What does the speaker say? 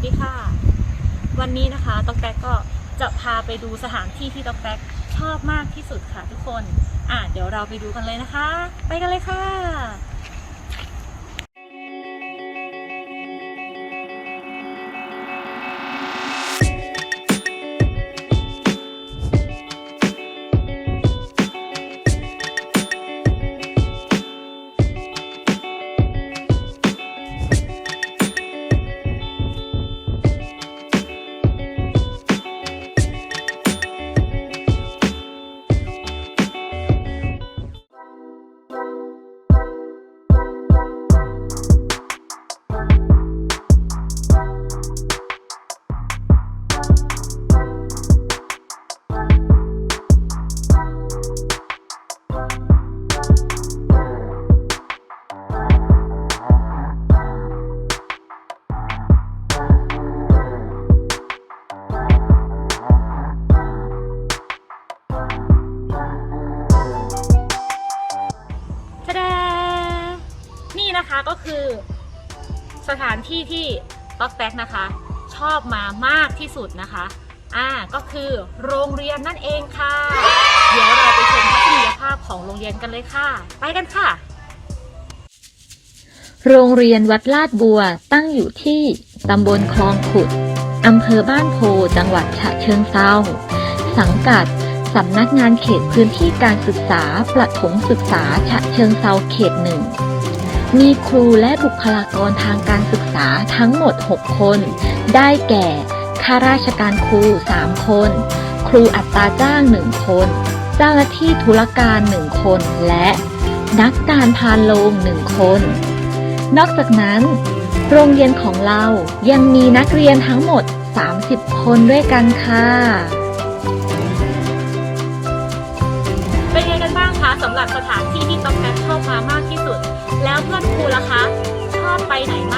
วัสดีค่ะ วันนี้นะคะตอกแต๊กก็จะพาไปดูสถานที่ที่ตอกแต๊กชอบมากที่สุดค่ะทุกคน อะเดี๋ยวเราไปดูกันเลยนะคะ ไปกันเลยค่ะ นะคะก็คือ สถานที่ที่ต๊อกแต๊กนะคะ ชอบมามากที่สุดนะคะอ่าก็คือโรงเรียนนั่นเองค่ะ เดี๋ยวเราไปชมทัศนียภาพของโรงเรียนกันเลยค่ะ ไปกันค่ะ โรงเรียนวัดลาดบัวตั้งอยู่ที่ตำบลคลองขุดอำเภอบ้านโพจังหวัดฉะเชิงเทราสังกัดสำนักงานเขตพื้นที่การศึกษาประถมศึกษาฉะเชิงเทราเขตหนึ่ง มีครูและบุคลากรทางการศึกษาทั้งหมด 6 คน ได้แก่ ข้าราชการครู 3 คน ครูอัตราจ้าง 1 คน เจ้าหน้าที่ธุรการ 1 คน และนักการพานโรง1 คน นอกจากนั้น โรงเรียนของเรายังมีนักเรียนทั้งหมด 30 คนด้วยกันค่ะ เป็นไงกันบ้างคะสำหรับสถานที่ที่ต๊อกแต๊กชอบมามากที่สุด แล้วเพื่อนครูล่ะคะ ชอบไปไหนมาก